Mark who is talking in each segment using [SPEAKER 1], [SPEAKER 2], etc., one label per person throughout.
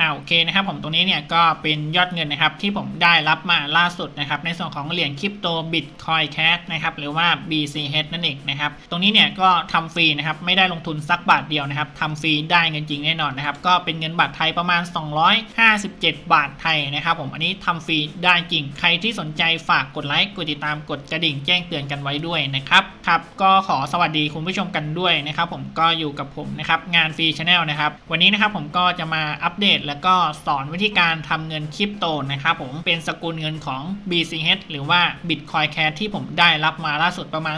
[SPEAKER 1] อ่าโอเคนะครับผมตรงนี้เนี่ยก็เป็นยอดเงินนะครับที่ผมได้รับมาล่าสุดนะครับในส่วนของเหรียญคริปโตบิตคอยแคสนะครับหรือว่า BCH นั่นเองนะครับตรงนี้เนี่ยก็ทำฟรีนะครับไม่ได้ลงทุนสักบาทเดียวนะครับทำฟรีได้เงินจริงแน่นอนนะครับก็เป็นเงินบาทไทยประมาณ 257 บาทไทยนะครับผมอันนี้ทำฟรีได้จริงใครที่สนใจฝากกดไลค์กดติดตามกดกระดิ่งแจ้งเตือนกันไว้ด้วยนะครับครับก็ขอสวัสดีคุณผู้ชมกันด้วยนะครับผมก็อยู่กับผมนะครับงานฟรีชาแนลนะครับวันนี้นะครับผมก็จะมาอัปเดตแล้วก็สอนวิธีการทำเงินคริปโตนะครับผมเป็นสกุลเงินของ BCH หรือว่า Bitcoin Cash ที่ผมได้รับมาล่าสุดประมาณ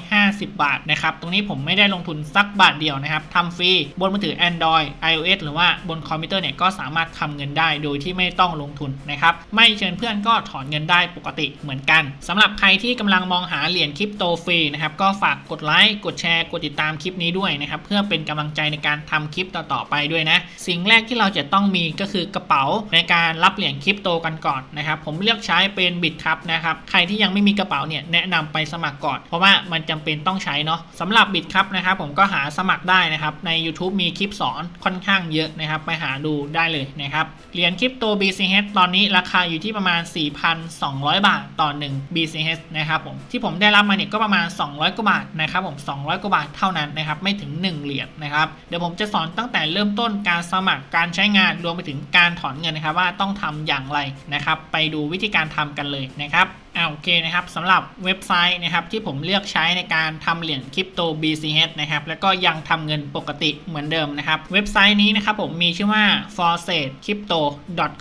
[SPEAKER 1] 250 บาทนะครับ ตรงนี้ผมไม่ได้ลงทุนสักบาทเดียวนะครับทำฟรีบนมือถือ Android iOS หรือว่าบนคอมพิวเตอร์เนี่ยก็สามารถทำเงินได้โดยที่ไม่ต้องลงทุนนะครับ ไม่เชิญเพื่อนก็ถอนเงินได้ปกติเหมือนกันสำหรับใครที่กำลังมองหาเหรียญคริปโตฟรีนะครับก็ฝากกดไลค์กดแชร์กดติดตามคลิปนี้ด้วยนะครับเพื่อเป็นกำลังใจในการทำคลิปต่อๆไปด้วยนะสิ่งแรกที่เราจะต้องมีก็คือกระเป๋าในการรับเหรียญคริปโตกันก่อนนะครับผมเลือกใช้เป็นบิตครับนะครับใครที่ยังไม่มีกระเป๋าเนี่ยแนะนำไปสมัครก่อน เพราะว่ามันจำเป็นต้องใช้เนาะสำหรับบิตครับนะครับผมก็หาสมัครได้นะครับใน YouTube มีคลิปสอนค่อนข้างเยอะนะครับไปหาดูได้เลยนะครับเหรียญคริปโต BCH ตอนนี้ราคาอยู่ที่ประมาณ 4,200 บาทต่อ 1 BCH นะครับผมที่ผมได้รับมาเนี่ยก็ประมาณ 200 กว่าบาทนะครับผม200 กว่าบาทเท่านั้นนะครับไม่ถึง 1 เหรียญนะครับเดี๋ยวผมจะสอนตั้งแต่เริ่มต้นการสมัครการใช้งานรวมไปถึงการถอนเงินนะครับว่าต้องทำอย่างไรนะครับ ไปดูวิธีการทำกันเลยนะครับ อ่าโอเคนะครับสำหรับเว็บไซต์นะครับที่ผมเลือกใช้ในการทำเหรียญคริปโต BCH นะครับแล้วก็ยังทำเงินปกติเหมือนเดิมนะครับเว็บไซต์นี้นะครับผมมีชื่อว่า f o r s a t c r y p t o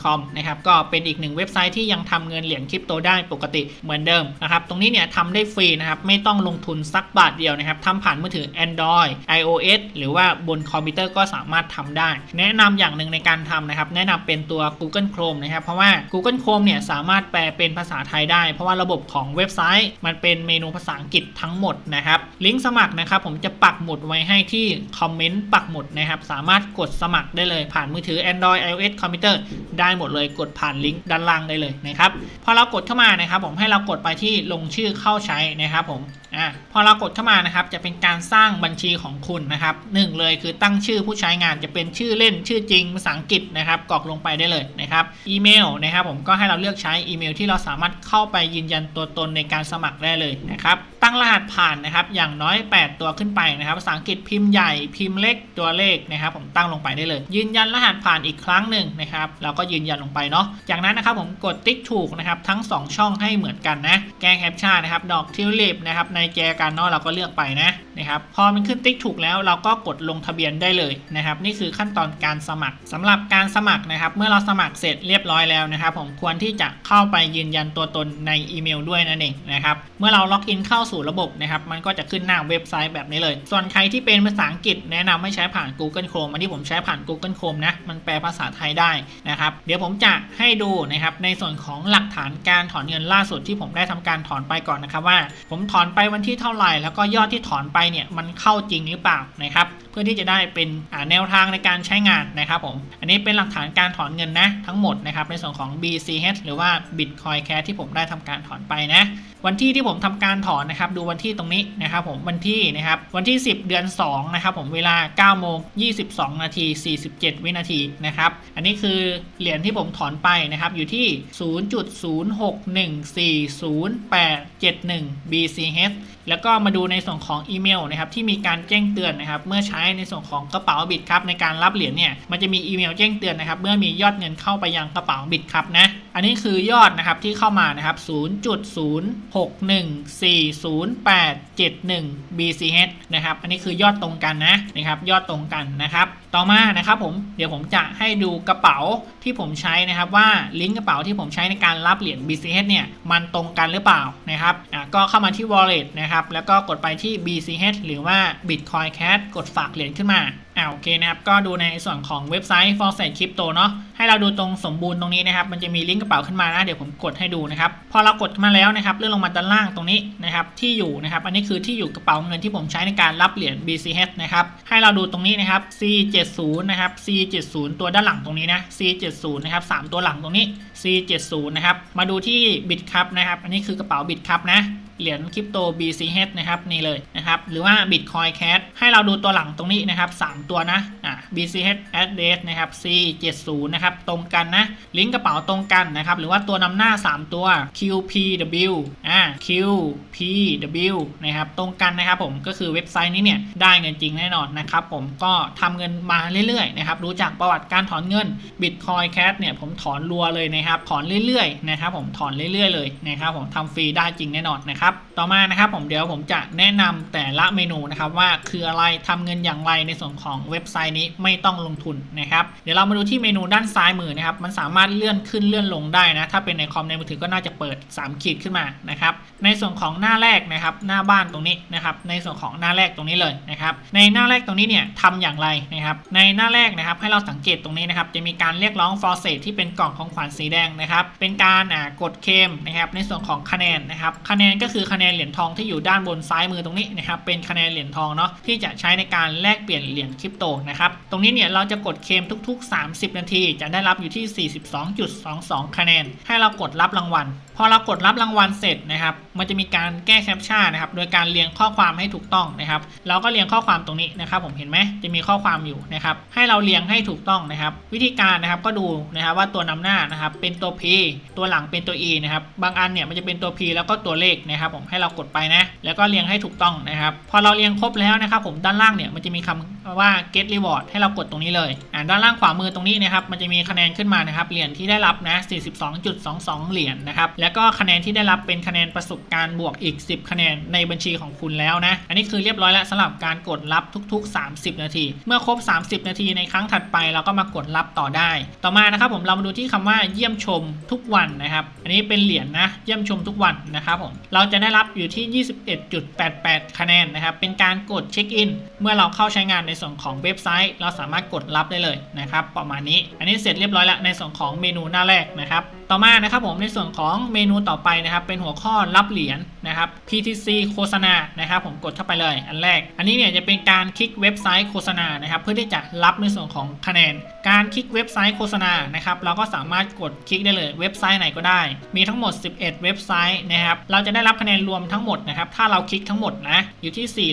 [SPEAKER 1] com นะครับก็เป็นอีกหนึ่งเว็บไซต์ที่ยังทำเงินเหรียญคริปโตได้ปกติเหมือนเดิมนะครับตรงนี้เนี่ยทำได้ฟรีนะครับไม่ต้องลงทุนสักบาทเดียวนะครับทำผ่านมือถือ Android iOS หรือว่าบนคอมพิวเตอร์ก็สามารถทำได้ แนะนำอย่างหนึ่งในการทำนะครับแนะนำเป็นตัว Google Chrome นะครับเพราะว่า Google Chrome เนี่ยสามารถแปลเป็นภาษาไทยได้เพราะว่าระบบของเว็บไซต์ มันเป็นเมนูภาษาอังกฤษทั้งหมดนะครับลิงก์สมัครนะครับผมจะปักหมุดไว้ให้ที่คอมเมนต์ปักหมุดนะครับสามารถกดสมัครได้เลยผ่านมือถือ Android iOS คอมพิวเตอร์ได้หมดเลยกดผ่านลิงก์ด้านล่างได้เลยนะครับพอเรากดเข้ามานะครับผมให้เรากดไปที่ลงชื่อเข้าใช้นะครับผม อะพอเรากดเข้ามานะครับจะเป็นการสร้างบัญชีของคุณนะครับหนึ่งเลยคือตั้งชื่อผู้ใช้งานจะเป็นชื่อเล่นชื่อจริงภาษาอังกฤษนะครับกรอกลงไปได้เลยนะครับอีเมลนะครับผมก็ให้เราเลือกใช้อีเมลที่เราสามารถเข้าไปยืนยันตัวตนในการสมัครได้เลยนะครับ ตั้งรหัสผ่านนะครับ อย่างน้อย 8 ตัวขึ้นไปนะครับ ภาษาอังกฤษพิมพ์ใหญ่พิมพ์เล็กตัวเลขนะครับ ผมตั้งลงไปได้เลย ยืนยันรหัสผ่านอีกครั้งหนึ่งนะครับเราก็ยืนยันลงไปเนาะจากนั้นนะครับผมกดติ๊กถูกนะครับทั้ง 2 ช่องให้เหมือนกันนะ แกงแคปชั่นนะครับ ดอกทิวลิปนะครับในแจกันเนาะเราก็เลือกไปนะนะครับพอมันขึ้นติ๊กถูกแล้วเราก็กดลงทะเบียนได้เลยนะครับ นี่คือขั้นตอนการสมัครสำหรับการสมัครนะครับ เมื่อเราสมัครเสร็จเรียบร้อยแล้วนะครับ ผมควรที่จะเข้าไปยืนยันตัวตนในอีเมลด้วยนั่นเองนะครับเมื่อเราล็อกอินเข้าสู่ระบบนะครับ มันก็จะขึ้นหน้าเว็บไซต์แบบนี้เลย ส่วนใครที่เป็นภาษาอังกฤษแนะนำให้ใช้ผ่าน Google Chrome อันที่ผมใช้ผ่าน Google Chrome นะ มันแปลภาษาไทยได้นะครับ เดี๋ยวผมจะให้ดูนะครับในส่วนของหลักฐานการถอนเงินล่าสุดที่ผมได้ทำการถอนไปก่อนนะครับว่า ผมถอนไปวันที่เท่าไหร่ แล้วก็ยอดที่ถอนไปเนี่ยมันเข้าจริงหรือเปล่านะครับเพื่อที่จะได้เป็นแนวทางในการใช้งานนะครับผมอันนี้เป็นหลักฐานการถอนเงินนะทั้งหมดนะครับในส่วนของ BCH หรือว่า Bitcoin Cash ที่ผมได้ทำการถอนไปนะวันที่ที่ผมทำการถอนนะครับดูวันที่ตรงนี้นะครับผมวันที่นะครับวันที่ 10 เดือน2นะครับผมเวลา9โมง22 นาที 47 วินาทีนะครับอันนี้คือเหรียญที่ผมถอนไปนะครับอยู่ที่ 0.06140871 BCH แล้วก็มาดูในส่วนของอีเมลนะครับที่มีการแจ้งเตือนนะครับเมื่อใช้ในส่วนของกระเป๋าบิตครับในการรับเหรียญเนี่ยมันจะมีอีเมลแจ้งเตือนนะครับเมื่อมียอดเงินเข้าไปยังกระเป๋าบิตครับนะอันนี้คือยอดนะครับที่เข้ามานะครับ 0.06140871 BCH นะครับ อันนี้คือยอดตรงกันนะนะครับ ยอดตรงกันนะครับ ต่อมานะครับผม เดี๋ยวผมจะให้ดูกระเป๋าที่ผมใช้นะครับว่าลิงก์กระเป๋าที่ผมใช้ในการรับเหรียญ BCH เนี่ยมันตรงกันหรือเปล่านะครับ อะก็เข้ามาที่ wallet นะครับ แล้วก็กดไปที่ BCH หรือว่า Bitcoin Cash กดฝากเหรียญขึ้นมาอ่าโอเคนะครับ ก็ดูในส่วนของเว็บไซต์ f o r s e t Crypto เนาะ เราดูตรงสมบูรณ์ตรงนี้นะครับ มันจะมีลิงก์กระเป๋าขึ้นมานะเดี๋ยวผมกดให้ดูนะครับ พอเรากดมาแล้วนะครับเลื่อนลงมาด้านล่างตรงนี้นะครับ ที่อยู่นะครับ อันนี้คือที่อยู่กระเป๋าเงินที่ผมใช้ในการรับเหรียญ BCH นะครับ ให้เราดูตรงนี้นะครับ C70 นะครับ C70 ตัวด้านหลังตรงนี้นะ C70 นะครับ3ตัวหลังตรงนี้ C70 นะครับ มาดูที่ Bitcup นะครับ อันนี้คือกระเป๋า Bitcup นะ เหรียญคริปโต BCH นะครับนี่เลยนะครับหรือว่า Bitcoin Cash ให้เราดูตัวหลังตรงนี้นะครับสามตัวนะอ่า BCH address นะครับ C70 นะครับตรงกันนะลิงก์กระเป๋าตรงกันนะครับหรือว่าตัวนำหน้า 3 ตัว QPW อ่า QPW นะครับตรงกันนะครับผมก็คือเว็บไซต์นี้เนี่ยได้เงินจริงแน่นอนนะครับผมก็ทำเงินมาเรื่อยๆนะครับรู้จักประวัติการถอนเงิน Bitcoin Cash เนี่ยผมถอนรัวเลยนะครับถอนเรื่อยๆนะครับผมถอนเรื่อยๆเลยนะครับผมทำฟรีได้จริงแน่นอนนะครับต่อมานะครับผมเดี๋ยวผมจะแนะนำแต่ละเมนูนะครับว่าคืออะไรทำเงินอย่างไรในส่วนของเว็บไซต์นี้ไม่ต้องลงทุนนะครับ เดี๋ยวเรามาดูที่เมนูด้านซ้ายมือนะครับ มันสามารถเลื่อนขึ้นเลื่อนลงได้นะ ถ้าเป็นในคอมในมือถือก็น่าจะเปิด 3 ขีดขึ้นมานะครับ ในส่วนของหน้าแรกนะครับ หน้าบ้านตรงนี้นะครับ ในส่วนของหน้าแรกตรงนี้เลยนะครับ ในหน้าแรกตรงนี้เนี่ยทำอย่างไรนะครับ ในหน้าแรกนะครับ ให้เราสังเกตตรงนี้นะครับ จะมีการเรียกร้องฟอร์เซตที่เป็นกล่องของขวัญสีแดงนะครับ เป็นการกดเคมนะครับ ในส่วนของคะแนนนะครับ คะแนนก็คือคะแนนเหรียญทองที่อยู่ด้านบนซ้ายมือตรงนี้นะครับเป็นคะแนนเหรียญทองเนาะที่จะใช้ในการแลกเปลี่ยนเหรียญคริปโตนะครับตรงนี้เนี่ยเราจะกดเคมทุก ๆ 30 นาที จะได้รับอยู่ที่ 42.22 คะแนน ให้เรากดรับรางวัลพอเรากดรับรางวัลเสร็จนะครับ มันจะมีการแก้แคปชั่นนะครับ โดยการเรียงข้อความให้ถูกต้องนะครับ เราก็เรียงข้อความตรงนี้นะครับ ผมเห็นไหมจะมีข้อความอยู่นะครับ ให้เราเรียงให้ถูกต้องนะครับ วิธีการนะครับก็ดูนะครับว่าตัวนำหน้านะครับเป็นตัว P ตัวหลังเป็นตัว E นะครับ บางอันเนี่ยมันจะเป็นตัว P แล้วก็ตัวเลขนะครับผมให้เรากดไปนะแล้วก็เรียงให้ถูกต้องนะครับพอเราเรียงครบแล้วนะครับผมด้านล่างเนี่ยมันจะมีคำว่า get reward ให้เรากดตรงนี้เลยอ่าด้านล่างขวามือตรงนี้นะครับมันจะมีคะแนนขึ้นมานะครับเหรียญที่ได้รับนะ 42.22 เหรียญนะครับแล้วก็คะแนนที่ได้รับเป็นคะแนนประสบการณ์บวกอีก 10 คะแนนในบัญชีของคุณแล้วนะอันนี้คือเรียบร้อยแล้วสำหรับการกดรับทุก ๆ 30 นาที เมื่อครบ 30 นาทีในครั้งถัดไปเราก็มากดรับต่อได้ ต่อมานะครับผมเรามาดูที่คำว่าเยี่ยมชมทุกวันนะครับ อันนี้เป็นเหรียญนะเยี่ยมชมทุกวันนะครับผมเราจะได้รับอยู่ที่ 21.88 คะแนนนะครับ เป็นการกดเช็คอิน เมื่อเราเข้าใช้งานในส่วนของเว็บไซต์ เราสามารถกดรับได้เลยนะครับ ประมาณนี้ อันนี้เสร็จเรียบร้อยแล้วในส่วนของเมนูหน้าแรกนะครับ ต่อมานะครับผมในส่วนของเมนูต่อไปนะครับ เป็นหัวข้อรับเหรียญนะครับ PTC โฆษณานะครับผมกดเข้าไปเลยอันแรก อันนี้เนี่ยจะเป็นการคลิกเว็บไซต์โฆษณานะครับเพื่อที่จะรับในส่วนของคะแนน การคลิกเว็บไซต์โฆษณานะครับเราก็สามารถกดคลิกได้เลยเว็บไซต์ไหนก็ได้ มีทั้งหมด 11 เว็บไซต์นะครับเราจะได้รับคะแนนรวมทั้งหมดนะครับถ้าเราคลิกทั้งหมดนะอยู่ที่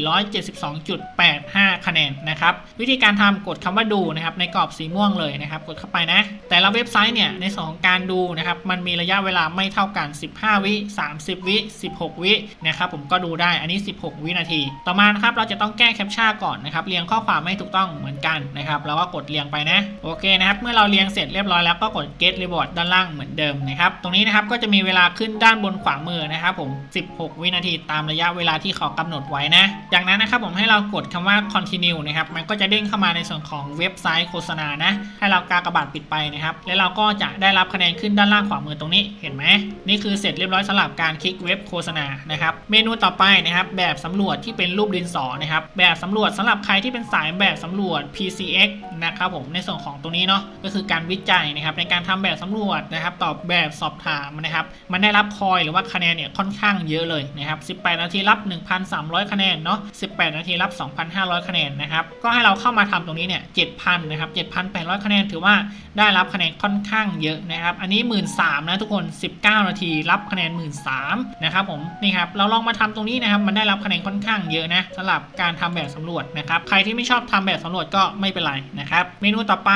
[SPEAKER 1] 472.85 คะแนนนะครับวิธีการทำกดคำว่าดูนะครับในกรอบสีม่วงเลยนะครับกดเข้าไปนะ แต่ละเว็บไซต์เนี่ยในส่วนของการดูนะครับมันมีระยะเวลาไม่เท่ากัน 15 วิ 30 วิ 16 วินะครับผมก็ดูได้อันนี้ 16 วินาที ต่อมานะครับเราจะต้องแก้แคปชั่นก่อนนะครับเรียงข้อความให้ถูกต้องเหมือนกันนะครับเราก็กดเรียงไปนะโอเคนะครับเมื่อเราเรียงเสร็จเรียบร้อยแล้วก็กด get reward ด้านล่างเหมือนเดิมนะครับตรงนี้นะครับก็จะมีเวลาขึ้นด้านบนขวามือนะครับผม 16 วินาทีตามระยะเวลาที่เขากำหนดไว้นะ จากนั้นนะครับผมให้เรากดคำว่า continue นะครับมันก็จะเด้งเข้ามาในส่วนของเว็บไซต์โฆษณานะให้เรากากระบาดปิดไปนะครับแล้วเราก็จะได้รับคะแนนขึ้นด้านล่างขวามือตรงนี้เห็นไหมนี่คือเสร็จเรียบร้อยสำหรับการคลิกเว็บโฆษณานะครับเมนูต่อไปนะครับแบบสำรวจที่เป็นรูปดินสอนะครับแบบสำรวจสำหรับใครที่เป็นสายแบบสำรวจ PCX นะครับผมในส่วนของตรงนี้เนาะก็คือการวิจัยนะครับในการทำแบบสำรวจนะครับตอบแบบสอบถามนะครับมันได้รับคอยหรือว่าคะแนนเนี่ยค่อนข้างเยอะเลยนะครับ 18 นาทีรับ 1,300 คะแนนเนาะ 18 นาทีรับ 2,500 คะแนนนะครับก็ให้เราเข้ามาทำตรงนี้เนี่ย 7,000 นะครับ 7,800 คะแนนถือว่าได้รับคะแนนค่อนข้างเยอะนะครับอันนี้1 3ื่นนะทุกคน 19 นาทีรับคะแนน 1 3ื่นนะครับผมนี่ครับเราลองมาทำตรงนี้นะครับมันได้รับคะแนนค่อนข้างเยอะนะสำหรับการทำแบบสำรวจนะครับใครที่ไม่ชอบทำแบบสำรวจก็ไม่เป็นไรนะครับเมนูต่อไป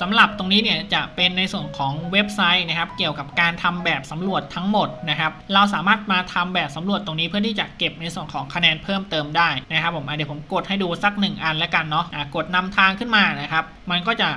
[SPEAKER 1] สำหรับตรงนี้เนี่ยจะเป็นในส่วนของเว็บไซต์นะครับเกี่ยวกับการทำแบบสำรวจทั้งหมดนะครับเราสามารถมาทำแบบสำรวจตรงนี้เพื่อที่จะเก็บในส่วนของคะแนนเพิ่มเติมได้นะครับผมเดี๋ยวผมกดให้ดูสักหนึ่งอันแล้วกันเนาะะกดนำทางขึ้นมานะครับมันก็จะ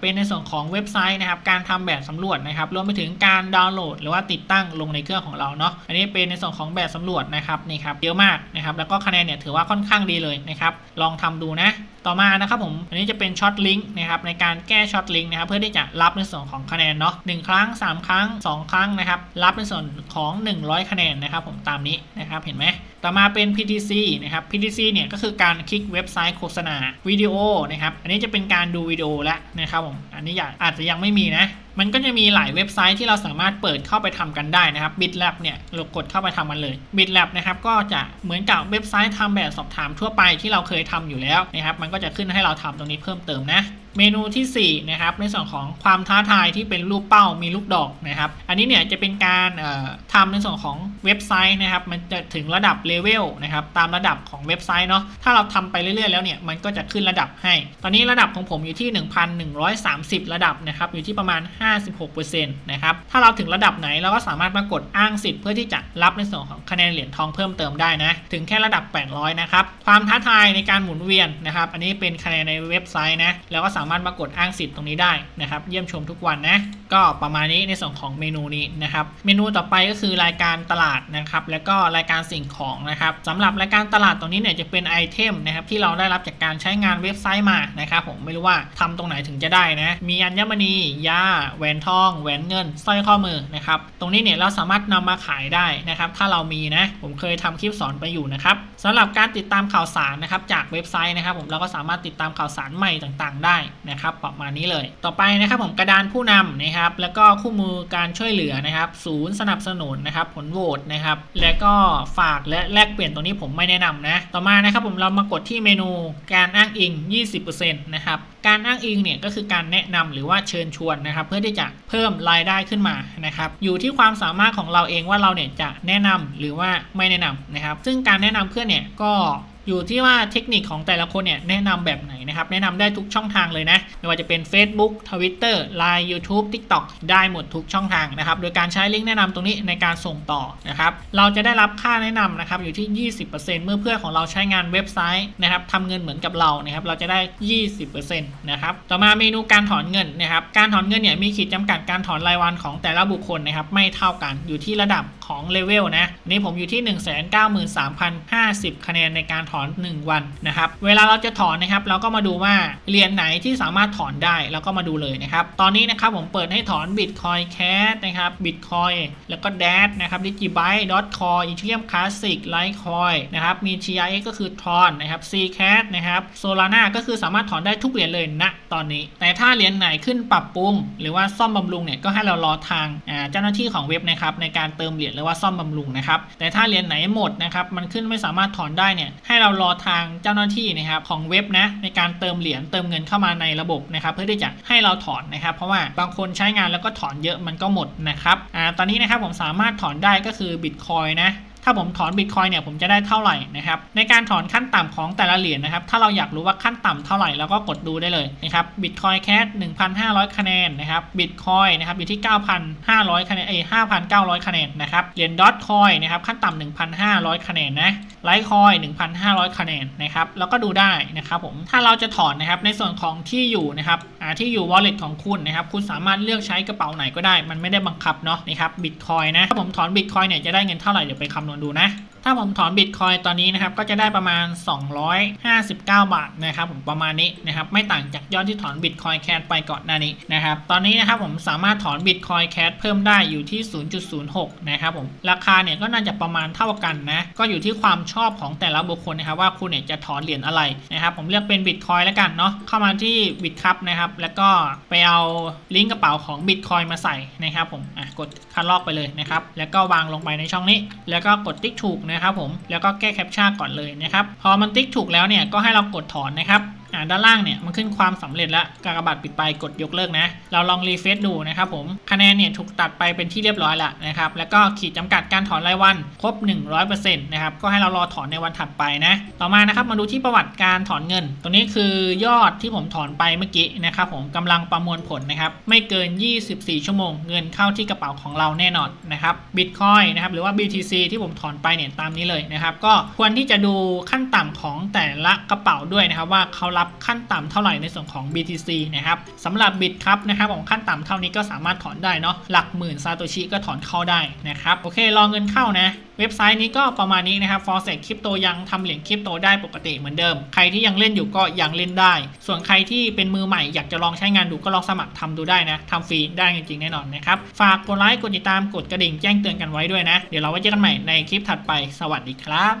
[SPEAKER 1] เป็นในส่วนของเว็บไซต์นะครับการทำแบบสำรวจนะครับรวมไปถึงึงการดาวน์โหลด หรือว่าติดตั้งลงในเครื่องของเราเนาะอันนี้เป็นในส่วนของแบบสำรวจนะครับนี่ครับเยอะมากนะครับแล้วก็คะแนนเนี่ยถือว่าค่อนข้างดีเลยนะครับลองทำดูนะต่อมานะครับผมอันนี้จะเป็นช็อตลิงก์นะครับในการแก้ช็อตลิงก์นะครับเพื่อที่จะรับในส่วนของคะแนนเนาะหนึ่งครั้ง 3 ครั้ง 2 ครั้งนะครับรับในส่วนของ 100 คะแนนนะครับผมตามนี้นะครับเห็นไหมต่อมาเป็น PTC นะครับ PTC เนี่ยก็คือการคลิกเว็บไซต์โฆษณาวิดีโอนะครับอันนี้จะเป็นการดูวิดีโอแล้วนะครับผมอันนี้อาจจะยังไม่มีนะ มันก็จะมีหลายเว็บไซต์ที่เราสามารถเปิดเข้าไปทำกันได้นะครับ BitLab เนี่ยเรากดเข้าไปทำมันเลย BitLab นะครับก็จะเหมือนกับเว็บไซต์ทำแบบสอบถามทั่วไปที่เราเคยทำอยู่แล้วนะครับ มันก็จะขึ้นให้เราทำตรงนี้เพิ่มเติมนะเมนูทีสี่4นะครับในส่วนของความท้าทายที่เป็นรูปเป้ามีลูกดอกนะครับ อันนี้เนี่ยจะเป็นการทำในส่วนของเว็บไซต์นะครับ มันจะถึงระดับเลเวลนะครับตามระดับของเว็บไซต์เนาะถ้าเราทำไปเรื่อยๆแล้วเนี่ยมันก็จะขึ้นระดับให้ ตอนนี้ระดับของผมอยู่ที่ 1,130 ระดับนะครับอยู่ที่ประมาณ 56%นะครับถ้าเราถึงระดับไหนเราก็สามารถมากดอ้างสิทธิ์เพื่อที่จะรับในส่วนของคะแนนเหรียญทองเพิ่มเติมได้นะถึงแค่ระดับ 800 นะครับความท้าทายในการหมุนเวียนนะครับอันนี้เป็นคะแนนในเว็บไซต์นะแล้วก็สาามารถมากดอ้างสิทธิ์ตรงนี้ได้นะครับ เยี่ยมชมทุกวันนะ ก็ประมาณนี้ในส่วนของเมนูนี้นะครับ เมนูต่อไปก็คือรายการตลาดนะครับ แล้วก็รายการสิ่งของนะครับสำหรับรายการตลาดตรงนี้เนี่ยจะเป็นไอเทมนะครับที่เราได้รับจากการใช้งานเว็บไซต์มานะครับผมไม่รู้ว่าทำตรงไหนถึงจะได้นะ มีอัญมณียาแหวนทอง แหวนเงินสร้อยข้อมือนะครับ ตรงนี้เนี่ยเราสามารถนำมาขายได้นะครับ ถ้าเรามีนะ ผมเคยทำคลิปสอนไปอยู่นะครับสำหรับการติดตามข่าวสารนะครับจากเว็บไซต์นะครับ ผมเราก็สามารถติดตามข่าวสารใหม่ต่างๆ ได้นะครับประมาณนี้เลย ต่อไปนะครับผมกระดานผู้นำนะครับแล้วก็คู่มือการช่วยเหลือนะครับ ศูนย์สนับสนุนนะครับผลโหวตนะครับและก็ฝากและแลกเปลี่ยนตรงนี้ผมไม่แนะนำนะต่อมานะครับผมเรามากดที่เมนูการอ้างอิง 20%นะครับการอ้างอิงเนี่ยก็คือการแนะนำหรือว่าเชิญชวนนะครับ เพื่อที่จะเพิ่มรายได้ขึ้นมานะครับอยู่ที่ความสามารถของเราเองว่าเราเนี่ยจะแนะนำหรือว่าไม่แนะนำนะครับ ซึ่งการแนะนำเพื่อนเนี่ยก็ อยู่ที่ว่าเทคนิคของแต่ละคนเนี่ยแนะนำแบบไหนนะครับ แนะนำได้ทุกช่องทางเลยนะ ไม่ว่าจะเป็น Facebook Twitter Line YouTube TikTok ได้หมดทุกช่องทางนะครับ โดยการใช้ลิงก์แนะนำตรงนี้ในการส่งต่อนะครับ เราจะได้รับค่าแนะนำนะครับอยู่ที่ 20%เมื่อเพื่อนของเราใช้งานเว็บไซต์นะครับทำเงินเหมือนกับเรานะครับเราจะได้ 20%นะครับต่อมาเมนูการถอนเงินนะครับการถอนเงินเนี่ยมีขีดจำกัดการถอนรายวันของแต่ละบุคคลนะครับไม่เท่ากันอยู่ที่ระดับ ของเลเวลนะนี้ผมอยู่ที่ 193,050 คะแนนในการถอน 1 วันนะครับ เวลาเราจะถอนนะครับ เราก็มาดูว่าเหรียญไหนที่สามารถถอนได้เราก็มาดูเลยนะครับ ตอนนี้นะครับผมเปิดให้ถอน Bitcoin Cash นะครับ Bitcoin แล้วก็ DAT นะครับ Digibyte Dotcoin Ethereum Classic Litecoin นะครับ มี TRX ก็คือ Tron นะครับ Zcash นะครับ Solana ก็คือสามารถถอนได้ทุกเหรียญเลยณตอนนี้ แต่ถ้าเหรียญไหนขึ้นปรับปรุง หรือว่าซ่อมบำรุงเนี่ยก็ให้เรารอทางเจ้าหน้าที่ของเว็บนะครับในการเติมเหรียญรือว่าซ่อมบำรุงนะครับ แต่ถ้าเหรียญไหนหมดนะครับ มันขึ้นไม่สามารถถอนได้เนี่ย ให้เรารอทางเจ้าหน้าที่นะครับของเว็บนะในการเติมเหรียญเติมเงินเข้ามาในระบบนะครับเพื่อที่จะให้เราถอนนะครับ เพราะว่าบางคนใช้งานแล้วก็ถอนเยอะมันก็หมดนะครับอ่าตอนนี้นะครับผมสามารถถอนได้ก็คือบิตคอยนะ ถ้าผมถอนบิตคอยเนี่ยผมจะได้เท่าไหร่นะครับในการถอนขั้นต่ำของแต่ละเหรียญนะครับถ้าเราอยากรู้ว่าขั้นต่ำเท่าไหร่เราก็กดดูได้เลยนะครับบิตคอยแคส1,500 คะแนนนะครับบิตคอยนะครับอยู่ที่ 9,500 คะแนนเอ้5,900 คะแนนนะครับเหรียญดอทคอยนะครับขั้นต่ำ1,500 คะแนนนะไลท์คอย1,500 คะแนนนะครับแล้วก็ดูได้นะครับผมถ้าเราจะถอนนะครับในส่วนของที่อยู่นะครับอ่าที่อยู่ wallet ของคุณนะครับคุณสามารถเลือกใช้กระเป๋าไหนก็ได้ มันไม่ได้บังคับเนาะนะครับบิตคอยนะถ้าผมถอนบิตคอยเนี่ยจะได้เงินเท่าไหร่เดี๋ยวไปคำนวณำนนดูนะ ถ้าผมถอนบิตคอยตอนนี้นะครับก็จะได้ประมาณ 259 บาทนะครับผมประมาณนี้นะครับไม่ต่างจากยอดที่ถอนบิตคอยแคทไปก่อนหน้านี้นะครับตอนนี้นะครับผมสามารถถอนบิตคอยแคทเพิ่มได้อยู่ที่ 0.06 นะครับผมราคาเนี่ยก็น่าจะประมาณเท่ากันนะก็อยู่ที่ความชอบของแต่ละบุคคลนะครับว่าคุณเนี่ยจะถอนเหรียญอะไรนะครับผมเลือกเป็นบิตคอยแล้วกันเนาะเข้ามาที่บิตคัพนะครับแล้วก็ไปเอาลิงก์กระเป๋าของบิตคอยมาใส่นะครับผมอะกดคัดลอกไปเลยนะครับแล้วก็วางลงไปในช่องนี้ แล้วก็กดติ๊กถูกนะครับผมแล้วก็แก้แคปชั่นก่อนเลยนะครับพอมันติ๊กถูกแล้วเนี่ยก็ให้เรากดถอนนะครับ อ่าด้านล่างเนี่ยมันขึ้นความสำเร็จแล้วกากบาทปิดไปกดยกเลิกนะ เราลองรีเฟซดูนะครับผมคะแนนเนี่ยถูกตัดไปเป็นที่เรียบร้อยแล้วนะครับแล้วก็ขีดจำกัดการถอนรายวันครบ 100%นะครับก็ให้เรารอถอนในวันถัดไปนะต่อมานะครับมาดูที่ประวัติการถอนเงินตรงนี้คือยอดที่ผมถอนไปเมื่อกี้นะครับผมกำลังประมวลผลนะครับไม่เกิน 24 ชั่วโมง เงินเข้าที่กระเป๋าของเราแน่นอนนะครับบิตคอยนะครับหรือว่า BTC ที่ผมถอนไปเนี่ยตามนี้เลยนะครับก็ควรที่จะดูขั้นต่ำของแต่ละกระเป๋าด้วยนะครับว่าเขารับขั้นต่ำเท่าไหร่ในส่วนของ BTC นะครับสำหรับบิตครับนะครับผมขั้นต่ำเท่านี้ก็สามารถถอนได้เนาะหลักหมื่นซาโตชิก็ถอนเข้าได้นะครับโอเครอเงินเข้านะเว็บไซต์นี้ก็ประมาณนี้นะครับ f o r s e t Crypto ยังทำเหรียญคริปโตได้ปกติเหมือนเดิม ใครที่ยังเล่นอยู่ก็ยังเล่นได้ ส่วนใครที่เป็นมือใหม่อยากจะลองใช้งานดูก็ลองสมัครทำดูได้นะทำฟรีได้จริงๆแน่นอนนะครับ ฝากกดไลค์กดติดตามกดกระดิ่งแจ้งเตือนกันไว้ด้วยนะ เดี๋ยวเราไว้เจอกันใหม่ในคลิปถัดไป สวัสดีครับ